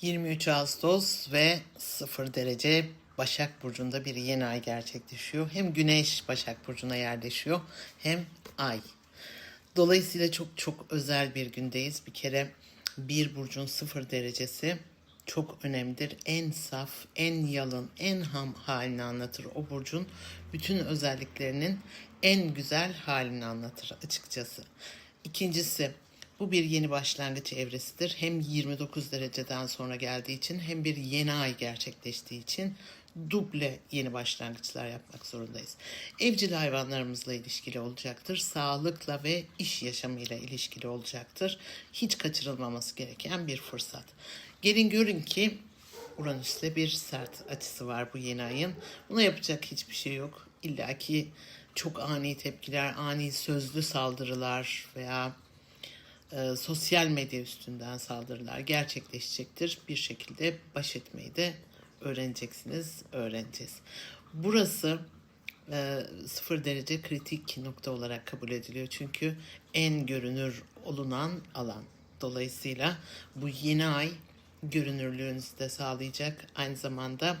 23 Ağustos ve 0 derece Başak Burcu'nda bir yeni ay gerçekleşiyor. Hem Güneş Başak Burcu'na yerleşiyor hem ay. Dolayısıyla çok çok özel bir gündeyiz. Bir kere bir burcun 0 derecesi çok önemlidir. En saf, en yalın, en ham halini anlatır. O burcun bütün özelliklerinin en güzel halini anlatır açıkçası. İkincisi bu bir yeni başlangıç evresidir. Hem 29 dereceden sonra geldiği için hem bir yeni ay gerçekleştiği için duble yeni başlangıçlar yapmak zorundayız. Evcil hayvanlarımızla ilişkili olacaktır. Sağlıkla ve iş yaşamıyla ilişkili olacaktır. Hiç kaçırılmaması gereken bir fırsat. Gelin görün ki Uranüs'le bir sert açısı var bu yeni ayın. Buna yapacak hiçbir şey yok. İlla ki çok ani tepkiler, ani sözlü saldırılar veya e, sosyal medya üstünden saldırılar gerçekleşecektir. Bir şekilde baş etmeyi de öğreneceksiniz, öğreneceğiz. Burası e, sıfır derece kritik nokta olarak kabul ediliyor. Çünkü en görünür olunan alan. Dolayısıyla bu yeni ay görünürlüğünüzü de sağlayacak. Aynı zamanda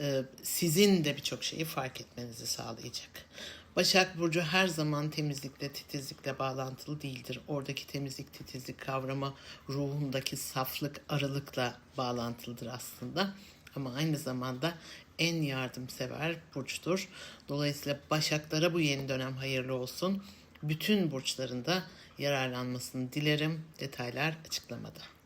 e, sizin de birçok şeyi fark etmenizi sağlayacak. Başak Burcu her zaman temizlikle, titizlikle bağlantılı değildir. Oradaki temizlik, titizlik kavramı ruhundaki saflık, arılıkla bağlantılıdır aslında. Ama aynı zamanda en yardımsever burçtur. Dolayısıyla Başaklara bu yeni dönem hayırlı olsun. Bütün burçlarında yararlanmasını dilerim. Detaylar açıklamada.